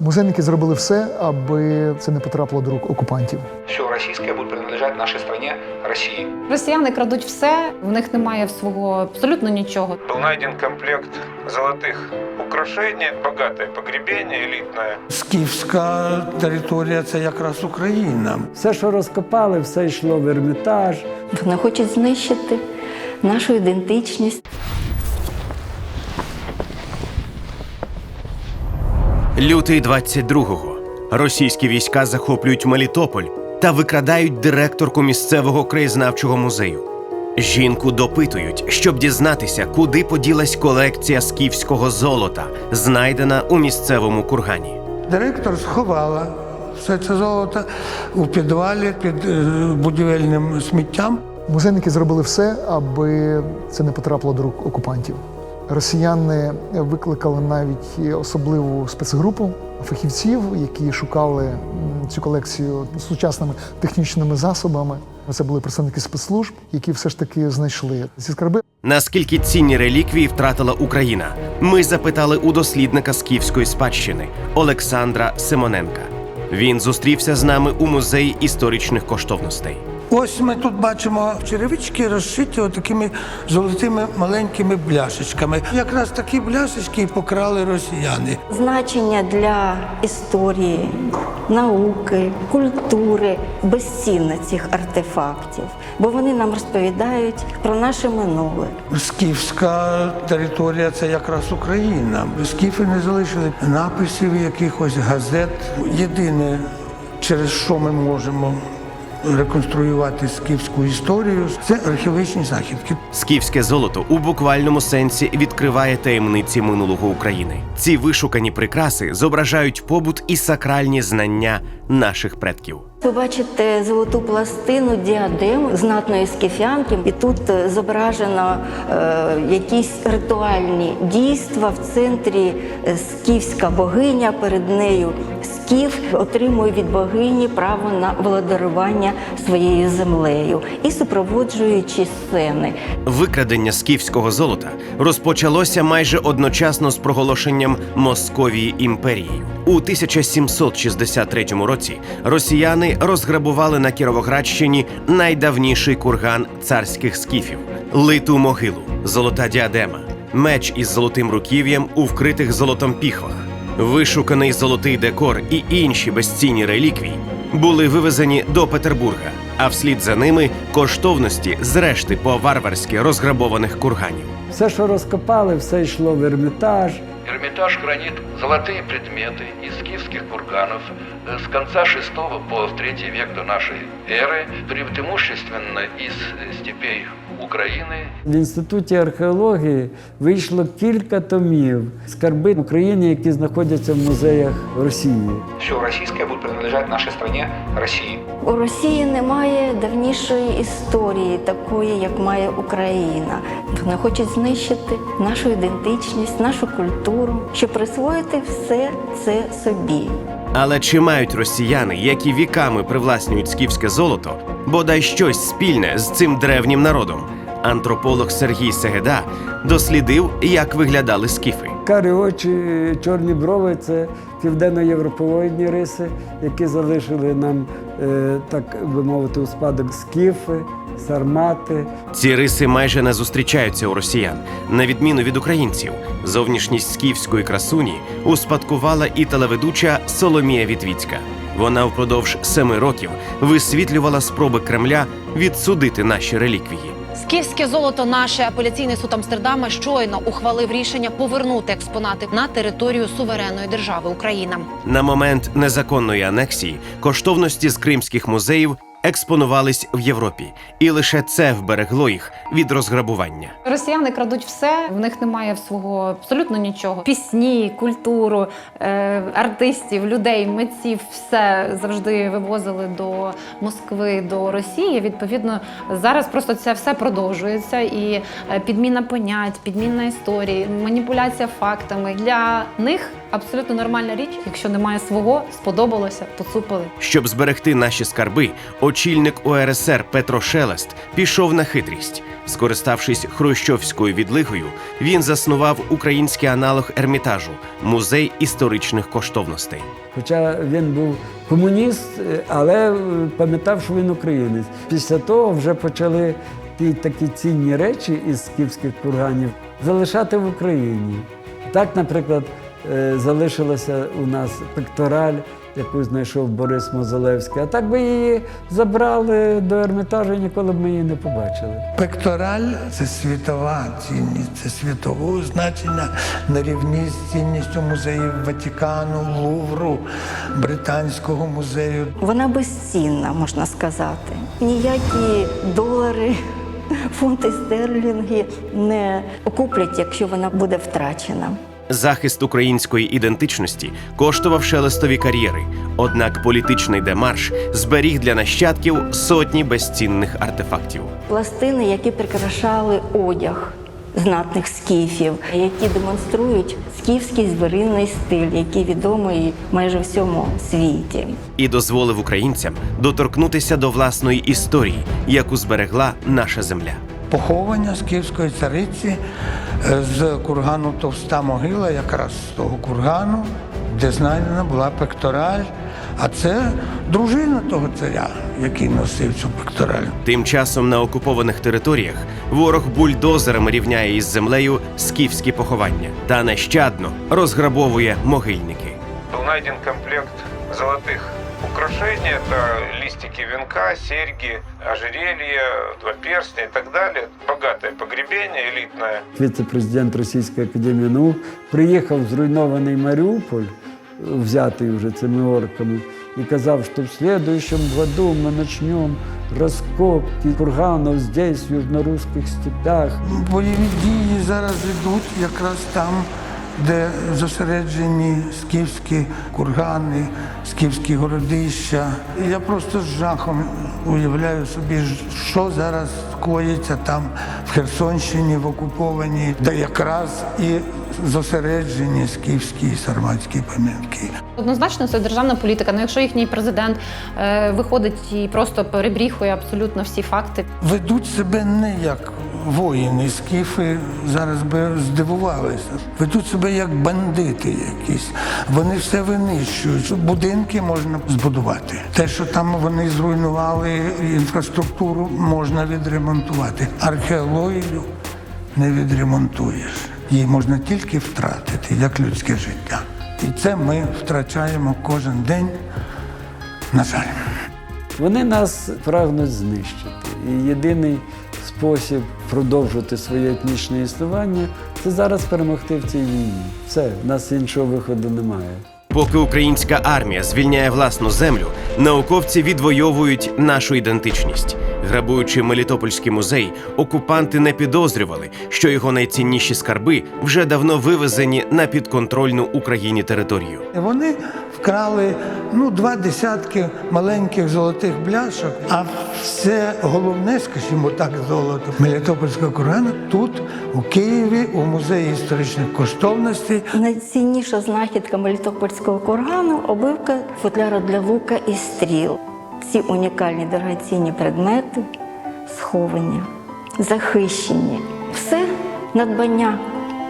Музейники зробили все, аби це не потрапило до рук окупантів. Все российское будет принадлежать нашей стране, России. Росіяни крадуть все, в них немає свого абсолютно нічого. Был найден комплект золотых украшений, богатое погребение, элитное. Скіфська територія це якраз Україна. Все, що розкопали, все йшло в Ермітаж. Вони хочуть знищити нашу ідентичність. Лютий 22-го. Російські війська захоплюють Мелітополь та викрадають директорку місцевого краєзнавчого музею. Жінку допитують, щоб дізнатися, куди поділась колекція скіфського золота, знайдена у місцевому кургані. Директор сховала все це золото у підвалі під е, будівельним сміттям. Музейники зробили все, аби це не потрапило до рук окупантів. Росіяни викликали навіть особливу спецгрупу фахівців, які шукали цю колекцію сучасними технічними засобами. Це були представники спецслужб, які все ж таки знайшли ці скарби. Наскільки цінні реліквії втратила Україна? Ми запитали у дослідника скіфської спадщини Олександра Симоненка. Він зустрівся з нами у музеї історичних коштовностей. Ось ми тут бачимо черевички розшиті такими золотими маленькими бляшечками. Якраз такі бляшечки і покрали росіяни. Значення для історії, науки, культури безцінне цих артефактів, бо вони нам розповідають про наше минуле. Скіфська територія це якраз Україна. Скіфи не залишили написів якихось газет. Єдине, через що ми можемо реконструювати скіфську історію, це археологічні знахідки. Скіфське золото у буквальному сенсі відкриває таємниці минулого України. Ці вишукані прикраси зображають побут і сакральні знання наших предків. Ви бачите золоту пластину діадему знатної скіфянки, і тут е, зображено е, якісь ритуальні дійства в центрі е, скіфська богиня. Перед нею скіф отримує від богині право на володарювання своєю землею і супроводжуючі сцени. Викрадення скіфського золота розпочалося майже одночасно з проголошенням Московії імперією. У 1763 році росіяни розграбували на Кіровоградщині найдавніший курган царських скіфів литу могилу, золота діадема, меч із золотим руків'ям у вкритих золотом піхвах, вишуканий золотий декор і інші безцінні реліквії були вивезені до Петербурга, а вслід за ними коштовності з решти по-варварськи розграбованих курганів. Все, що розкопали, все йшло в Ермітаж. Эрмитаж хранит золотые предметы из скифских курганов э, с конца VI по III век до нашей эры, преимущественно из э, степей Украины, В інституті археології вийшло кілька томів скарби України, які знаходяться в музеях Росії. Все российское будет принадлежать нашей стране, России. У Росії немає давнішої історії, такої, як має Україна. Вони хочуть знищити нашу ідентичність, нашу культуру, щоб присвоїти все це собі. Але чи мають росіяни, які віками привласнюють скіфське золото, бодай щось спільне з цим древнім народом? Антрополог Сергій Сегеда дослідив, як виглядали скіфи. Карі очі, чорні брови це південно-європеоїдні риси, які залишили нам, е, так би мовити, у спадок скіфи, сармати. Ці риси майже не зустрічаються у росіян, на відміну від українців. Зовнішність скіфської красуні успадкувала і телеведуча Соломія Вітвіцька. Вона впродовж семи років висвітлювала спроби Кремля відсудити наші реліквії. Скіфське золото наше апеляційний суд Амстердама щойно ухвалив рішення повернути експонати на територію суверенної держави Україна. На момент незаконної анексії коштовності з кримських музеїв експонувались в Європі, і лише це вберегло їх від розграбування. Росіяни крадуть все, в них немає свого абсолютно нічого. Пісні, культуру, е, артистів, людей, митців, все завжди вивозили до Москви, до Росії. Відповідно, зараз просто це все продовжується. І е, підміна понять, підміна історії, маніпуляція фактами для них абсолютно нормальна річ. Якщо немає свого, сподобалося, поцупили. Щоб зберегти наші скарби, очільник УРСР Петро Шелест пішов на хитрість. Скориставшись хрущовською відлигою, він заснував український аналог Ермітажу музей історичних коштовностей. Хоча він був комуніст, але пам'ятав, що він українець. Після того вже почали ті такі цінні речі із скіфських курганів залишати в Україні. Так, наприклад, залишилася у нас пектораль, яку знайшов Борис Мозолевський. А так би її забрали до Ермітажу, і ніколи б ми її не побачили. Пектораль це світова цінність, це світового значення на рівні з цінністю музеїв Ватикану, Лувру, Британського музею. Вона безцінна, можна сказати. Ніякі долари, фунти стерлінги не окуплять, якщо вона буде втрачена. Захист української ідентичності коштував шелестові кар'єри. Однак політичний демарш зберіг для нащадків сотні безцінних артефактів. Пластини, які прикрашали одяг знатних скіфів, які демонструють скіфський звіринний стиль, який відомий майже всьому світі. і дозволив українцям доторкнутися до власної історії, яку зберегла наша земля. Поховання скіфської цариці е, з кургану Товста могила, якраз з того кургану, де знайдена була пектораль. А це дружина того царя, який носив цю пектораль. Тим часом на окупованих територіях ворог бульдозерами рівняє із землею скіфські поховання та нещадно розграбовує могильники. Был найден комплект золотых украшений. Это листики венка, серьги, ожерелья, два перстня и так далее. Богатое погребение, элитное. Віце-президент Російської академії наук приїхав в зруйнований Маріуполь, взятий вже цими орками, і казав, що в следующем году ми почнемо розкопки курганів здесь, в южнорусских степях. Бойові дії зараз йдуть якраз там, Де зосереджені скіфські кургани, скіфські городища. І Я просто з жахом уявляю собі, що зараз коїться там в Херсонщині, в окупованій, де якраз і зосереджені скіфські і сарматські пам'ятки. Однозначно, це державна політика. Ну, якщо їхній президент е, виходить і просто перебріхує абсолютно всі факти, Ведуть себе не як воїни, скіфи зараз би здивувалися. Ведуть себе як бандити якісь. Вони все винищують. Будинки можна збудувати. Те, що там вони зруйнували інфраструктуру, можна відремонтувати. Археологію не відремонтуєш. Її можна тільки втратити, як людське життя. І це ми втрачаємо кожен день. На жаль. Вони нас прагнуть знищити. І єдиний спосіб продовжувати своє етнічне існування це зараз перемогти в цій війні. Все, в нас іншого виходу немає. Поки українська армія звільняє власну землю, науковці відвоюють нашу ідентичність. Грабуючи Мелітопольський музей, окупанти не підозрювали, що його найцінніші скарби вже давно вивезені на підконтрольну Україні територію. Вони вкрали ну, два десятки маленьких золотих бляшок, а все головне, скажімо так, золото Мелітопольського кургану тут, у Києві, у музеї історичних коштовностей. Найцінніша знахідка Мелітопольського кургану обивка футляра для лука і стріл. Ці унікальні дорогоцінні предмети сховані, захищені. Все надбання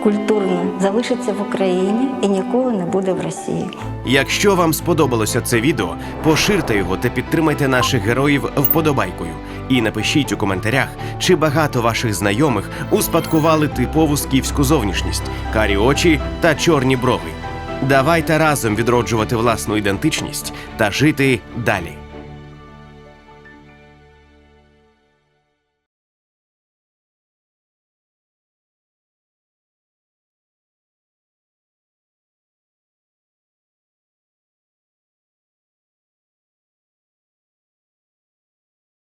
культурне залишиться в Україні і ніколи не буде в Росії. Якщо вам сподобалося це відео, поширте його та підтримайте наших героїв вподобайкою. І напишіть у коментарях, чи багато ваших знайомих успадкували типову скіфську зовнішність, карі очі та чорні брови. Давайте разом відроджувати власну ідентичність та жити далі.